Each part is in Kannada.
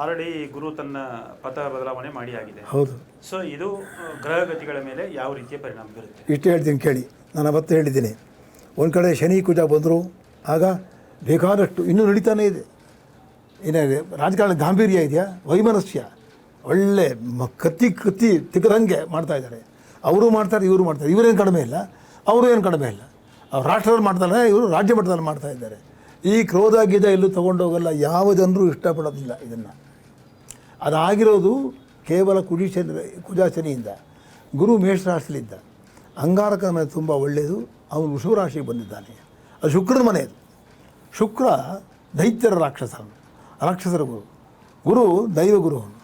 ಆಲ್ರೆಡಿ ಗುರು ತನ್ನ ಪಥ ಬದಲಾವಣೆ ಮಾಡಿ ಆಗಿದೆ. ಹೌದು. ಸೊ ಇದು ಗ್ರಹ ಗ್ರಹಗತಿಗಳ ಮೇಲೆ ಯಾವ ರೀತಿಯ ಪರಿಣಾಮ ಬೀರುತ್ತೆ? ಇಷ್ಟು ಹೇಳ್ತೀನಿ ಕೇಳಿ. ನಾನು ಅವತ್ತು ಹೇಳಿದ್ದೀನಿ. ಒಂದು ಕಡೆ ಶನಿ ಕುಜ ಬಂದರು ಆಗ ಬೇಕಾದಷ್ಟು ಇನ್ನೂ ನಡೀತಾನೆ ಇದೆ. ಏನಿದೆ ರಾಜಕಾರಣ ಗಾಂಭೀರ್ಯ ಇದೆಯಾ? ವೈಮನಸ್ಯ. ಒಳ್ಳೆ ಮ ಕತ್ತಿ ಕತ್ತಿ ತಿಕ್ಕದಂಗೆ ಮಾಡ್ತಾ ಇದ್ದಾರೆ. ಅವರು ಮಾಡ್ತಾರೆ ಇವರು ಮಾಡ್ತಾರೆ. ಇವರೇನು ಕಡಿಮೆ ಇಲ್ಲ. ಅವರು ಏನು ಕಡಿಮೆ ಇಲ್ಲ. ಅವ್ರು ರಾಷ್ಟ್ರದಲ್ಲಿ ಮಾಡ್ತಾರೆ ಇವರು ರಾಜ್ಯ ಮಟ್ಟದಲ್ಲಿ ಮಾಡ್ತಾ ಇದ್ದಾರೆ. ಈ ಕ್ರೋಧ ಗೀದ ಎಲ್ಲೂ ತೊಗೊಂಡೋಗಲ್ಲ. ಯಾವ ಜನರು ಇಷ್ಟಪಡೋದಿಲ್ಲ ಇದನ್ನು. ಅದಾಗಿರೋದು ಕೇವಲ ಕುಡಿಶನಿ, ಕುಜಾಶನಿಯಿಂದ. ಗುರು ಮೇಷರಾಶಿಲಿದ್ದ. ಅಂಗಾರಕ ಮನೆ ತುಂಬ ಒಳ್ಳೆಯದು. ಅವನು ವೃಷಭರಾಶಿಗೆ ಬಂದಿದ್ದಾನೆ. ಅದು ಶುಕ್ರನ ಮನೆಯದು ಶುಕ್ರ ದೈತ್ಯರ ರಾಕ್ಷಸ ರಾಕ್ಷಸರ ಗುರು. ಗುರು ದೈವಗುರು ಅವನು.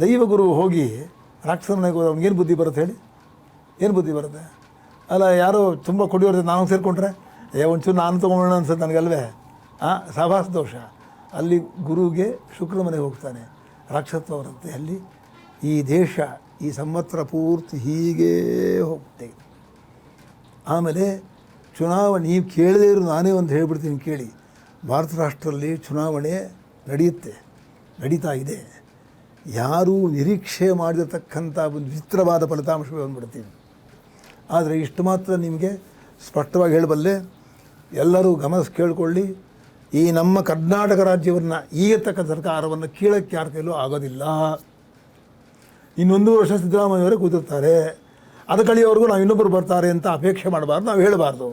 ದೈವಗುರು ಹೋಗಿ ರಾಕ್ಷಸರ ಮನೆಗೆ ಹೋದ ಅವ್ನಿಗೇನು ಬುದ್ಧಿ ಬರುತ್ತೆ ಹೇಳಿ? ಏನು ಬುದ್ಧಿ ಬರುತ್ತೆ? ಅಲ್ಲ, ಯಾರೋ ತುಂಬ ಕುಡಿಯೋರು ನಾನು ಸೇರಿಕೊಂಡ್ರೆ? ಏ, ಒಂಚೂರು ನಾನು ತೊಗೊಳ್ಳೋಣ ಅನ್ಸುತ್ತೆ ನನಗಲ್ವೇ? ಹಾಂ ಸಭಾಸ ದೋಷ ಅಲ್ಲಿ ಗುರುಗೆ ಶುಕ್ರ ಮನೆಗೆ ಹೋಗ್ತಾನೆ. ಅಲ್ಲಿ ಈ ದೇಶ, ಈ ಸಂವತ್ಸರ ಪೂರ್ತಿ ಹೀಗೇ ಹೋಗುತ್ತೆ. ಆಮೇಲೆ ಚುನಾವಣೆ, ನೀವು ಕೇಳದೇ ಇರೋ ನಾನೇ ಒಂದು ಹೇಳ್ಬಿಡ್ತೀನಿ ಕೇಳಿ. ಭಾರತ ರಾಷ್ಟ್ರದಲ್ಲಿ ಚುನಾವಣೆ ನಡೆಯುತ್ತೆ, ನಡೀತಾ ಇದೆ. ಯಾರೂ ನಿರೀಕ್ಷೆ ಮಾಡಿರತಕ್ಕಂಥ ಒಂದು ವಿಚಿತ್ರವಾದ ಫಲಿತಾಂಶವೇ ಬಂದ್ಬಿಡ್ತೀನಿ ಆದರೆ ಇಷ್ಟು ಮಾತ್ರ ನಿಮಗೆ ಸ್ಪಷ್ಟವಾಗಿ ಹೇಳಬಲ್ಲೆ ಎಲ್ಲರೂ ಗಮನ ಕೇಳಿಕೊಳ್ಳಿ. ಈ ನಮ್ಮ ಕರ್ನಾಟಕ ರಾಜ್ಯವನ್ನು ಈಗಿರ್ತಕ್ಕ ಸರ್ಕಾರವನ್ನು ಕೀಳಕ್ಕೆ ಯಾರ ಕೈಲೂ ಆಗೋದಿಲ್ಲ. ಇನ್ನೊಂದು ವರ್ಷ ಸಿದ್ದರಾಮಯ್ಯವರೇ ಕೂತಿರ್ತಾರೆ. ಅದು ಕಳಿಯೋವರೆಗೂ ನಾವು ಇನ್ನೊಬ್ಬರು ಬರ್ತಾರೆ ಅಂತ ಅಪೇಕ್ಷೆ ಮಾಡಬಾರ್ದು, ನಾವು ಹೇಳಬಾರ್ದು.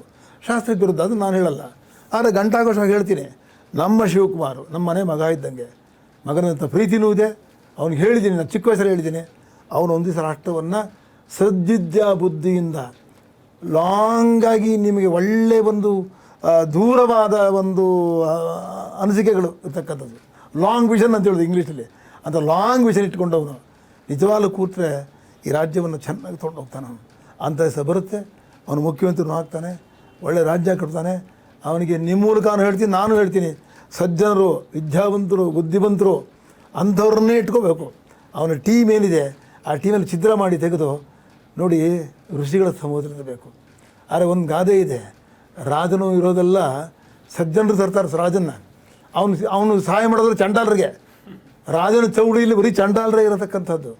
ಶಾಸ್ತ್ರಕ್ಕೆ ವಿರುದ್ಧ ಅದು ನಾನು ಹೇಳಲ್ಲ. ಆದರೆ ಗಂಟಾಘೋಷ ಹೇಳ್ತೀನಿ. ನಮ್ಮ ಶಿವಕುಮಾರ್, ನಮ್ಮ ಮನೆ ಮಗ ಇದ್ದಂಗೆ ಮಗನಂಥ ಪ್ರೀತಿನೂ ಇದೆ. ಅವ್ನಿಗೆ ಹೇಳಿದ್ದೀನಿ, ನಾನು ಚಿಕ್ಕ ವಯಸ್ಸಲ್ಲಿ ಹೇಳಿದ್ದೀನಿ. ಅವನು ಒಂದು ದಿವಸ ರಾಷ್ಟ್ರವನ್ನು ಸದ್ವಿದ್ಯಾ ಬುದ್ಧಿಯಿಂದ ಲಾಂಗಾಗಿ ನಿಮಗೆ ಒಳ್ಳೆಯ ಒಂದು ದೂರವಾದ ಒಂದು ಅನಿಸಿಕೆಗಳು ಇರ್ತಕ್ಕಂಥದ್ದು. ಲಾಂಗ್ ವಿಷನ್ ಅಂತ ಹೇಳೋದು ಇಂಗ್ಲೀಷಲ್ಲಿ. ಅಂತ ಲಾಂಗ್ ವಿಷನ್ ಇಟ್ಕೊಂಡವನು ನಿಜವಾಗ್ಲೂ ಕೂತ್ರೆ ಈ ರಾಜ್ಯವನ್ನು ಚೆನ್ನಾಗಿ ತೊಗೊಂಡು ಹೋಗ್ತಾನೆ ಅವನು. ಅಂತ ಹೆಸರು ಬರುತ್ತೆ, ಅವನು ಮುಖ್ಯಮಂತ್ರಿನೂ ಆಗ್ತಾನೆ, ಒಳ್ಳೆ ರಾಜ್ಯ ಕಟ್ತಾನೆ. ಅವನಿಗೆ ನಿಮ್ಮ ಮೂಲಕ ಹೇಳ್ತೀನಿ, ನಾನು ಹೇಳ್ತೀನಿ. ಸಜ್ಜನರು, ವಿದ್ಯಾವಂತರು, ಬುದ್ಧಿವಂತರು, ಅಂಥವ್ರನ್ನೇ ಇಟ್ಕೋಬೇಕು. ಅವನ ಟೀಮ್ ಏನಿದೆ, ಆ ಟೀಮಲ್ಲಿ ಚಿತ್ರ ಮಾಡಿ ತೆಗೆದು ನೋಡಿ ಋಷಿಗಳ ಸಮುದ್ರಬೇಕು ಆದರೆ ಒಂದು ಗಾದೆ ಇದೆ ರಾಜನು ಇರೋದೆಲ್ಲ ಸಜ್ಜನರು ತರ್ತಾರೆ ರಾಜನ್ನ. ಅವನು ಅವನು ಸಹಾಯ ಮಾಡಿದ್ರು ಚಂಡಾಲರಿಗೆ. ರಾಜನ ಚೌಡಿಯಲ್ಲಿ ಬರೀ ಚಂಡಾಲರೇ ಇರತಕ್ಕಂಥದ್ದು.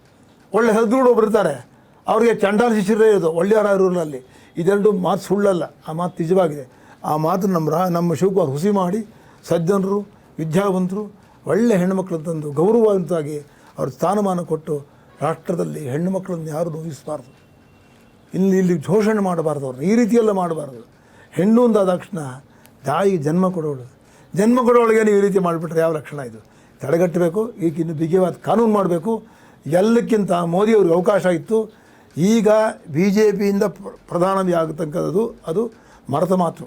ಒಳ್ಳೆ ಸದ್ಗುರು ಒಬ್ಬರು ಇರ್ತಾರೆ. ಅವ್ರಿಗೆ ಚಂಡಾಲ ಶಿಷ್ಯರೇ ಇರೋದು ಒಳ್ಳೆಯವರಲ್ಲಿ ಇದೆರಡು ಮಾತು ಸುಳ್ಳಲ್ಲ, ಆ ಮಾತು ನಿಜವಾಗಿದೆ. ಆ ಮಾತು ನಮ್ಮ ರಾ ನಮ್ಮ ಶಿವಕುಮಾರ್ ಹುಸಿ ಮಾಡಿ ಸಜ್ಜನರು, ವಿದ್ಯಾವಂತರು, ಒಳ್ಳೆ ಹೆಣ್ಣುಮಕ್ಕಳು ತಂದು ಗೌರವವಂತಾಗಿ ಅವ್ರ ಸ್ಥಾನಮಾನ ಕೊಟ್ಟು ರಾಷ್ಟ್ರದಲ್ಲಿ ಹೆಣ್ಣು ಮಕ್ಕಳನ್ನು ಯಾರು ನೋಯಿಸಬಾರ್ದು? ಇಲ್ಲಿ ಇಲ್ಲಿ ಶೋಷಣೆ ಮಾಡಬಾರ್ದು ಅವ್ರನ್ನ. ಈ ರೀತಿಯೆಲ್ಲ ಮಾಡಬಾರ್ದು. ಹೆಣ್ಣು ಅಂದಾದ ತಕ್ಷಣ ತಾಯಿ ಜನ್ಮ ಕೊಡೋಳು. ಜನ್ಮ ಕೊಡೋಳಿಗೆ ನೀವು ಈ ರೀತಿ ಮಾಡಿಬಿಟ್ರೆ ಯಾವ ಲಕ್ಷಣ ಇದು? ತಡೆಗಟ್ಟಬೇಕು ಈಗ ಇನ್ನು ಬಿಗಿವಾದ ಕಾನೂನು ಮಾಡಬೇಕು. ಎಲ್ಲಕ್ಕಿಂತ ಮೋದಿಯವ್ರಿಗೆ ಅವಕಾಶ ಇತ್ತು. ಈಗ ಬಿ ಜೆ ಪಿಯಿಂದ ಪ್ರಧಾನಿ ಆಗತಕ್ಕಂಥದ್ದು ಅದು ಮರೆತ ಮಾತು.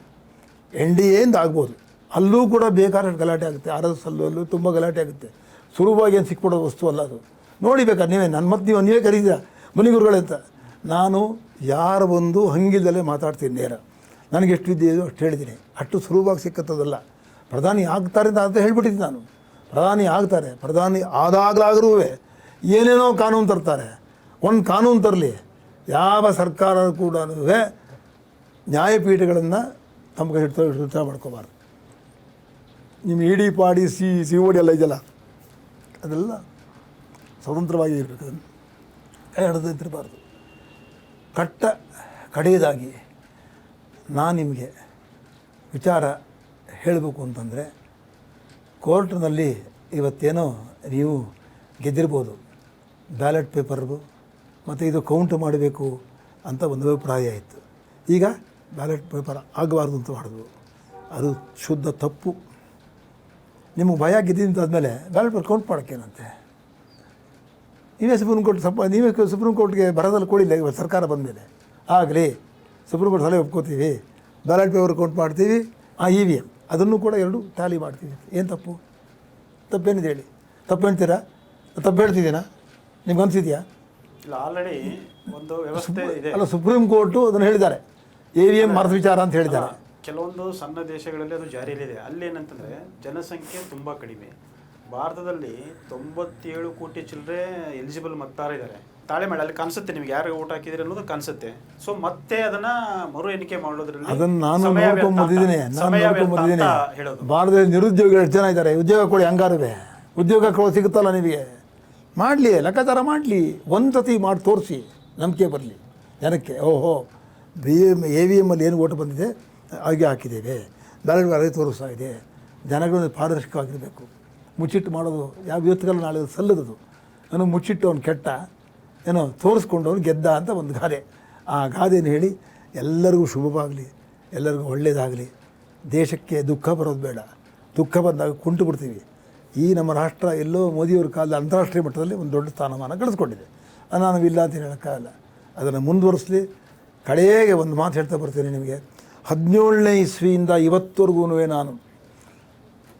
ಎನ್ ಡಿ ಎಯಿಂದ ಆಗ್ಬೋದು. ಅಲ್ಲೂ ಕೂಡ ಬೇಕಾದಷ್ಟು ಗಲಾಟೆ ಆಗುತ್ತೆ. ಆರ್ ಎಸ್ ಅಲ್ಲೂ ತುಂಬ ಗಲಾಟೆ ಆಗುತ್ತೆ. ಸುಲಭವಾಗಿ ಏನು ಸಿಕ್ಬಿಡೋ ವಸ್ತು ಅಲ್ಲ ಅದು. ನೋಡಿಬೇಕಾದ್ರೆ ನೀವೇ ನನ್ನ ಮತ್ತು ನೀವು ನೀವೇ ಕರೀತೀರ? ಮುನಿಗುರುಗಳಂತ ನಾನು ಯಾರು ಬಂದು ಹಂಗಿಲ್ದಲೇ ಮಾತಾಡ್ತೀನಿ ನೇರ. ನನಗೆ ಎಷ್ಟು ಇದೆಯೋ ಅಷ್ಟು ಹೇಳಿದ್ದೀನಿ. ಅಷ್ಟು ಸುಲಭವಾಗಿ ಸಿಕ್ಕತ್ತದಲ್ಲ ಪ್ರಧಾನಿ ಆಗ್ತಾರೆ ಅಂತ ಅಂತ ಹೇಳಿಬಿಟ್ಟಿದ್ದೆ ನಾನು. ಪ್ರಧಾನಿ ಆಗ್ತಾರೆ. ಪ್ರಧಾನಿ ಆದಾಗಲಾದರೂ ಏನೇನೋ ಕಾನೂನು ತರ್ತಾರೆ. ಒಂದು ಕಾನೂನು ತರಲಿ. ಯಾವ ಸರ್ಕಾರ ಕೂಡ ನ್ಯಾಯಪೀಠಗಳನ್ನು ತಮಗೆ ಹಿಡ್ತಾ ಹಿಡ್ತಾ ಮಾಡ್ಕೋಬಾರ್ದು. ನಿಮ್ಮ ಇಡಿ ಪಾಡಿ, ಸಿ ಸಿ ಓಡಿ ಎಲ್ಲ ಇದೆಯಲ್ಲ? ಅದೆಲ್ಲ ಸ್ವತಂತ್ರವಾಗಿ ಇರಬೇಕು ಅದನ್ನು ಕೈ ಕಟ್ಟ ಕಡೆಯದಾಗಿ ನಾನು ನಿಮಗೆ ವಿಚಾರ ಹೇಳಬೇಕು ಅಂತಂದರೆ, ಕೋರ್ಟ್ನಲ್ಲಿ ಇವತ್ತೇನೋ ನೀವು ಗೆದ್ದಿರ್ಬೋದು. ಬ್ಯಾಲೆಟ್ ಪೇಪರ್ದು, ಮತ್ತು ಇದು ಕೌಂಟ್ ಮಾಡಬೇಕು ಅಂತ ಒಂದು ಅಭಿಪ್ರಾಯ ಇತ್ತು. ಈಗ ಬ್ಯಾಲೆಟ್ ಪೇಪರ್ ಆಗಬಾರ್ದು ಅಂತ ಮಾಡಿದ್ವು ಅದು ಶುದ್ಧ ತಪ್ಪು. ನಿಮಗೆ ಭಯ ಗೆದ್ದಿದ್ದು ಆದಮೇಲೆ ಬ್ಯಾಲೆಟ್ ಪೇಪರ್ ಕೌಂಟ್ ಮಾಡೋಕ್ಕೇನಂತೆ? ನೀವೇ ಸುಪ್ರೀಂ ಕೋರ್ಟ್ ಸಪ್ಪ ನೀವೇ ಸುಪ್ರೀಂ ಕೋರ್ಟ್ಗೆ ಬರೋದಲ್ಲಿ ಕೊಡಿಲ್ಲ ಇವತ್ತು ಸರ್ಕಾರ ಬಂದ ಮೇಲೆ ಆಗಲಿ ಸುಪ್ರೀಂ ಕೋರ್ಟ್ ಸಲಹೆ ಒಪ್ಕೋತೀವಿ. ಬ್ಯಾಲೆಟ್ ಪೇಪರ್ ಕೌಂಟ್ ಮಾಡ್ತೀವಿ. ಆ ಇ ವಿ ಎಂ ಅದನ್ನು ಕೂಡ ಎರಡು ಟ್ಯಾಲಿ ಮಾಡ್ತೀವಿ. ಏನು ತಪ್ಪು? ತಪ್ಪೇನಿದೆ ಹೇಳಿ. ತಪ್ಪು ಹೇಳ್ತೀರಾ? ತಪ್ಪು ಹೇಳ್ತಿದ್ದೀನಾ? ನಿಮ್ಗೆ ಅನಿಸಿದೆಯಾ? ಇಲ್ಲ ಆಲ್ರೆಡಿ ಒಂದು ವ್ಯವಸ್ಥೆ ಇದೆ. ಅಲ್ಲ ಸುಪ್ರೀಂ ಕೋರ್ಟು ಅದನ್ನು ಹೇಳಿದ್ದಾರೆ. ಎ ವಿ ಎಂ ಮರದ ವಿಚಾರ ಅಂತ ಹೇಳಿದ್ದಾರೆ. ಕೆಲವೊಂದು ಸಣ್ಣ ದೇಶಗಳಲ್ಲಿ ಅದು ಜಾರಿಯಲ್ಲಿದೆ. ಅಲ್ಲಿ ಏನಂತಂದರೆ ಜನಸಂಖ್ಯೆ ತುಂಬ ಕಡಿಮೆ. ಭಾರತದಲ್ಲಿ ತೊಂಬತ್ತೇಳು ಕೋಟಿ ಚಿಲ್ಲರೆ ಎಲಿಜಿಬಲ್ ಮತದಾರ ಇದ್ದಾರೆ. ತಾಳೆ ಮಾಡಿ ಅಲ್ಲಿ ಕಾಣಿಸುತ್ತೆ ನಿಮ್ಗೆ ಯಾರು ಊಟ ಹಾಕಿದ್ರಿ ಅನ್ನೋದು ಕಾಣಿಸುತ್ತೆ ಸೊ ಮತ್ತೆ ಅದನ್ನ ಮರು ಎಣಿಕೆ ಮಾಡೋದ್ರಲ್ಲಿ ಅದನ್ನ ನಾನು ಸಮಯ ವ್ಯರ್ಥ ನೋಡ್ಕೊಂಡ್ ಬಂದಿದ್ದೀನಿ ಅಂತ- ನಾನು ಹೇಳೋದು. ಭಾರತದಲ್ಲಿ ನಿರುದ್ಯೋಗಿಗಳು ಎಷ್ಟು ಜನ ಇದ್ದಾರೆ? ಉದ್ಯೋಗ ಕೊಡಿ ಹಂಗಾರವೇ ಉದ್ಯೋಗ ಕೊಡ ಸಿಗುತ್ತಲ್ಲ ನಿಮಗೆ? ಮಾಡಲಿ ಲೆಕ್ಕಾಚಾರ ಮಾಡಲಿ. ಒಂದು ಸತಿ ಮಾಡಿ ತೋರಿಸಿ ನಂಬಿಕೆ ಬರಲಿ. ಜನಕ್ಕೆ ಓಹೋ ಬಿ ಎಂ ಎ ವಿ ಎಮ್ಮಲ್ಲಿ ಏನು ಓಟು ಬಂದಿದೆ ಹಾಗೆ ಹಾಕಿದ್ದೇವೆ. ಬ್ಯಾಲೆಟ್ ಬ್ಯಾಲೆ ತೋರಿಸ್ತಾ ಇದೆ. ಜನಗಳು ಪಾರದರ್ಶಕವಾಗಿರಬೇಕು. ಮುಚ್ಚಿಟ್ಟು ಮಾಡೋದು ಯಾವ ಇವತ್ತುಗಳು ನಾಳೆ ಸಲ್ಲದದು. ನಾನು ಮುಚ್ಚಿಟ್ಟು ಅವ್ನು ಕೆಟ್ಟ. ಏನೋ ತೋರಿಸ್ಕೊಂಡು ಅವನು ಗೆದ್ದ ಅಂತ ಒಂದು ಗಾದೆ. ಆ ಗಾದೆನ ಹೇಳಿ ಎಲ್ಲರಿಗೂ ಶುಭವಾಗಲಿ, ಎಲ್ಲರಿಗೂ ಒಳ್ಳೆಯದಾಗಲಿ ದೇಶಕ್ಕೆ ದುಃಖ ಬರೋದು ಬೇಡ. ದುಃಖ ಬಂದಾಗ ಕುಂಟು ಬಿಡ್ತೀವಿ. ಈ ನಮ್ಮ ರಾಷ್ಟ್ರ ಎಲ್ಲೋ ಮೋದಿಯವ್ರ ಕಾಲದ ಅಂತಾರಾಷ್ಟ್ರೀಯ ಮಟ್ಟದಲ್ಲಿ ಒಂದು ದೊಡ್ಡ ಸ್ಥಾನಮಾನ ಗಳಿಸ್ಕೊಂಡಿದೆ. ಇಲ್ಲ ಅಂತ ಹೇಳೋಕ್ಕಾಗಲ್ಲ. ಅದನ್ನು ಮುಂದುವರಿಸಲಿ. ಕಡೆಗೆ ಒಂದು ಮಾತು ಹೇಳ್ತಾ ಬರ್ತೀನಿ ನಿಮಗೆ. ಹದಿನೇಳನೇ ಇಸ್ವಿಯಿಂದ ಇವತ್ತವರೆಗೂ ನಾನು,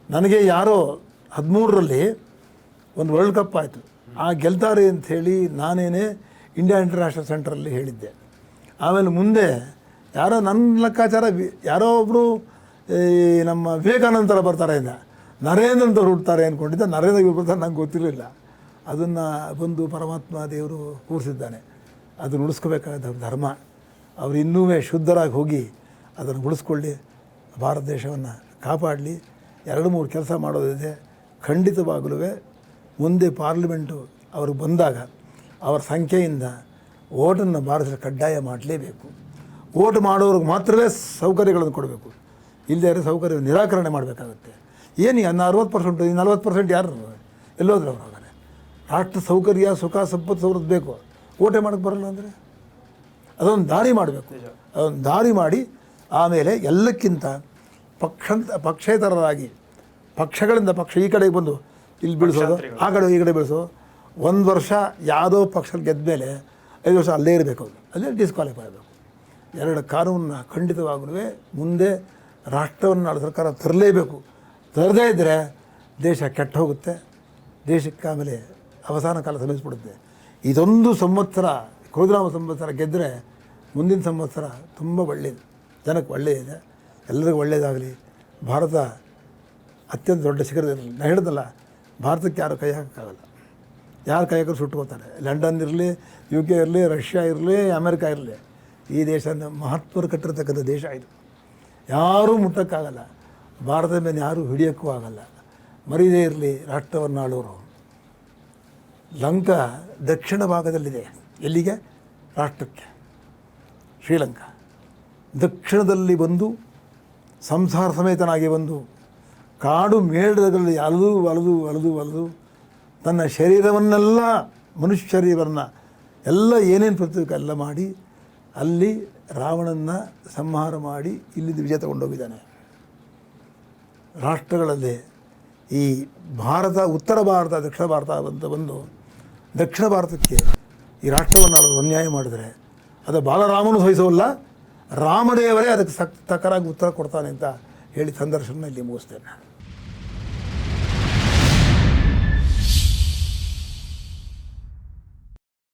ನನಗೆ ಯಾರೋ ಹದಿಮೂರರಲ್ಲಿ ಒಂದು ವರ್ಲ್ಡ್ ಕಪ್ ಆಯಿತು. ಆ ಗೆಲ್ತಾರೆ ಅಂಥೇಳಿ ನಾನೇನೇ ಇಂಡಿಯಾ ಇಂಟರ್ನ್ಯಾಷನಲ್ ಸೆಂಟ್ರಲ್ಲಿ ಹೇಳಿದ್ದೆ. ಆಮೇಲೆ ಮುಂದೆ ಯಾರೋ ನನ್ನ ಲೆಕ್ಕಾಚಾರ ಯಾರೋ ಒಬ್ಬರು ಈ ನಮ್ಮ ಥರ ಬರ್ತಾರೆ ಇಂದ ನರೇಂದ್ರ ಅಂತ ಹುಡ್ತಾರೆ ಅಂದ್ಕೊಂಡಿದ್ದೆ ನರೇಂದ್ರ ಇವ್ರು ಬರ್ತಾರೆ, ನಂಗೆ ಗೊತ್ತಿರಲಿಲ್ಲ. ಅದನ್ನು ಬಂದು ಪರಮಾತ್ಮ ದೇವರು ಕೂರಿಸಿದ್ದಾನೆ. ಅದನ್ನು ಉಳಿಸ್ಕೋಬೇಕಾದ ಧರ್ಮ. ಅವರು ಇನ್ನೂ ಶುದ್ಧರಾಗಿ ಹೋಗಿ ಅದನ್ನು ಉಳಿಸ್ಕೊಳ್ಳಿ. ಭಾರತ ದೇಶವನ್ನು ಕಾಪಾಡಲಿ. ಎರಡು ಮೂರು ಕೆಲಸ ಮಾಡೋದಿದೆ. ಖಂಡಿತವಾಗಲೂ ಮುಂದೆ ಪಾರ್ಲಿಮೆಂಟು ಅವರು ಬಂದಾಗ ಅವರ ಸಂಖ್ಯೆಯಿಂದ ಓಟನ್ನು ಭಾರತದಲ್ಲಿ ಕಡ್ಡಾಯ ಮಾಡಲೇಬೇಕು. ಓಟ್ ಮಾಡೋರಿಗೆ ಮಾತ್ರವೇ ಸೌಕರ್ಯಗಳನ್ನು ಕೊಡಬೇಕು. ಇಲ್ಲದೇ ಇರೋ ಸೌಕರ್ಯ ನಿರಾಕರಣೆ ಮಾಡಬೇಕಾಗುತ್ತೆ. ಏನು ಇನ್ನು ಅರವತ್ತು ಪರ್ಸೆಂಟ್ ಈ ನಲ್ವತ್ತು ಪರ್ಸೆಂಟ್ ಯಾರು ಎಲ್ಲೋದ್ರು ಅವ್ರು ಹಾಗಾದ್ರೆ? ರಾಷ್ಟ್ರ ಸೌಕರ್ಯ ಸುಖ ಸಂಪತ್ತು ಸೌಲಭ್ಯ ಬೇಕು. ಓಟೆ ಮಾಡೋಕ್ಕೆ ಬರಲ್ಲ ಅಂದರೆ? ಅದೊಂದು ದಾರಿ ಮಾಡಬೇಕು. ಅದೊಂದು ದಾರಿ ಮಾಡಿ ಆಮೇಲೆ ಎಲ್ಲಕ್ಕಿಂತ ಪಕ್ಷಂತ ಪಕ್ಷೇತರರಾಗಿ ಪಕ್ಷಗಳಿಂದ ಪಕ್ಷ ಈ ಕಡೆಗೆ ಬಂದು ಇಲ್ಲಿ ಬೆಳೆಸೋದು? ಆ ಕಡೆ ಈ ಕಡೆ ಬೆಳೆಸೋದು? ಒಂದು ವರ್ಷ ಯಾವುದೋ ಪಕ್ಷ ಗೆದ್ದ ಮೇಲೆ ಐದು ವರ್ಷ ಅಲ್ಲೇ ಇರಬೇಕು ಅಲ್ಲೇ ಡಿಸ್ಕ್ವಾಲಿಫೈ ಆಗಬೇಕು. ಎರಡು ಕಾನೂನನ್ನ ಖಂಡಿತವಾಗಲೂ ಮುಂದೆ ರಾಷ್ಟ್ರವನ್ನು ನಾಳೆ ಸರ್ಕಾರ ತರಲೇಬೇಕು. ತರದೇ ಇದ್ದರೆ ದೇಶ ಕೆಟ್ಟ ಹೋಗುತ್ತೆ. ದೇಶಕ್ಕೆ ಆಮೇಲೆ ಅವಸಾನ ಕಾಲ ಸಮಯಿಸ್ಬಿಡುತ್ತೆ ಇದೊಂದು ಸಂವತ್ಸರ ಕ್ರೋಧನಾಮ ಸಂವತ್ಸರ ಗೆದ್ದರೆ ಮುಂದಿನ ಸಂವತ್ಸರ ತುಂಬ ಒಳ್ಳೆಯದು ಜನಕ್ಕೆ ಒಳ್ಳೆಯದಿದೆ ಎಲ್ಲರಿಗೂ ಒಳ್ಳೆಯದಾಗಲಿ ಭಾರತ ಅತ್ಯಂತ ದೊಡ್ಡ ಶಿಖರದಲ್ಲಿ ನಾನು ಹೇಳಿದಲ್ಲ ಭಾರತಕ್ಕೆ ಯಾರು ಕೈ ಹಾಕೋಕ್ಕಾಗಲ್ಲ. ಯಾರು ಕೈ ಹಾಕಿದ್ರು ಸುಟ್ಕೋತಾರೆ ಲಂಡನ್ ಇರಲಿ ಯು ಕೆ ಇರಲಿ, ರಷ್ಯಾ ಇರಲಿ, ಅಮೆರಿಕ ಇರಲಿ. ಈ ದೇಶ ಮಹತ್ವರು ಕಟ್ಟಿರ್ತಕ್ಕಂಥ ದೇಶ ಇದು. ಯಾರೂ ಮುಟ್ಟೋಕ್ಕಾಗಲ್ಲ. ಭಾರತದ ಮೇಲೆ ಯಾರೂ ಹಿಡಿಯೋಕ್ಕೂ ಆಗಲ್ಲ. ಮರೀದೇ ಇರಲಿ ರಾಷ್ಟ್ರವನ್ನು ಆಳೋರು ಲಂಕಾ ದಕ್ಷಿಣ ಭಾಗದಲ್ಲಿದೆ. ಎಲ್ಲಿಗೆ? ರಾಷ್ಟ್ರಕ್ಕೆ. ಶ್ರೀಲಂಕಾ. ದಕ್ಷಿಣದಲ್ಲಿ ಬಂದು, ಸಂಸಾರ ಸಮೇತನಾಗಿ ಬಂದು ಕಾಡು ಮೇಳಗಳಲ್ಲಿ ಅಲದು ಅಲದು ಅಲದು ಅಲದು. ತನ್ನ ಶರೀರವನ್ನೆಲ್ಲ ಮನುಷ್ಯ ಶರೀರವನ್ನು ಎಲ್ಲ ಏನೇನು ಪ್ರತಿಕ ಎಲ್ಲ ಮಾಡಿ, ಅಲ್ಲಿ ರಾವಣನ ಸಂಹಾರ ಮಾಡಿ ಇಲ್ಲಿಂದ ವಿಜಯ ತಗೊಂಡೋಗಿದ್ದಾನೆ. ರಾಷ್ಟ್ರಗಳಲ್ಲಿ ಈ ಭಾರತ, ಉತ್ತರ ಭಾರತ, ದಕ್ಷಿಣ ಭಾರತ ಅಂತ ಬಂದು ದಕ್ಷಿಣ ಭಾರತಕ್ಕೆ ಈ ರಾಷ್ಟ್ರವನ್ನು ಅವರು ಅನ್ಯಾಯ ಮಾಡಿದರೆ, ಅದು ಬಾಲರಾಮನು ಸಹಿಸೋಲ್ಲ. ರಾಮದೇವರೇ ಅದಕ್ಕೆ ಸಕ್ ತಕ್ಕರಾಗಿ ಉತ್ತರ ಕೊಡ್ತಾನೆ ಅಂತ ಹೇಳಿ ಸಂದರ್ಶನ ಇಲ್ಲಿ ಮುಗಿಸ್ತೇನೆ